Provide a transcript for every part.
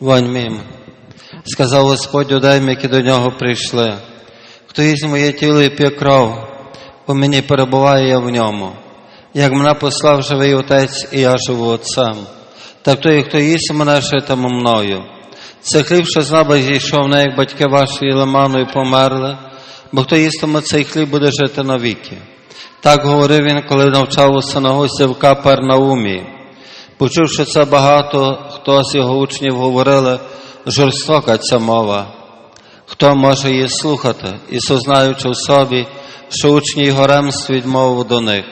вонь мимо. Сказав Господь удайм, які до нього прийшли. Хто їсть моє тіло і п'є кров, у мені перебуває я в ньому. Як мене послав живий Отець, і я живу Отцем. Так той, хто їсть мене, житиме мною. Це хліб, що з неба зійшов, не як батьки ваші і померли, бо хто їстиме цей хліб, буде жити навіки. Так говорив він, коли навчав у синагозі в Капернаумі. Почувши це багато, хто з його учнів говорили, жорстока ця мова. Хто може її слухати? Ісус, знаючи в собі, що учні його ремств відмовив до них.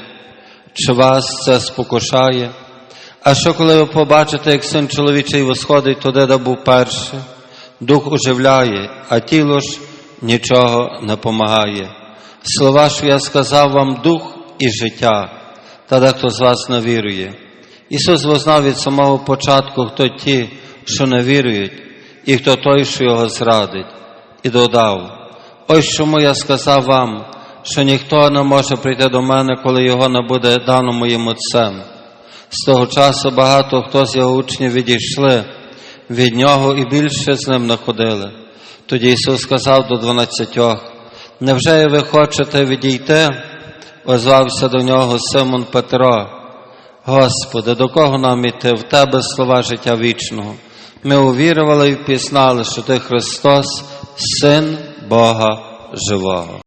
Чи вас це спокушає? А що коли ви побачите, як син чоловічий восходить туди, де був перший? Дух оживляє, а тіло ж нічого не помагає. Слова, що я сказав вам, дух і життя, та дехто з вас не вірує. Ісус вознав від самого початку, хто ті, що не вірують, і хто той, що його зрадить, і додав: ось чому я сказав вам, що ніхто не може прийти до мене, коли його не буде дано моїм Отцем. З того часу багато хто з його учнів відійшли від нього і більше з ним не ходили. Тоді Ісус сказав до дванадцятьох, невже ви хочете відійти? Озвався до нього Симон Петро. Господи, до кого нам іти? В Тебе слова життя вічного. Ми увірували і впізнали, що Ти Христос, Син Бога Живого.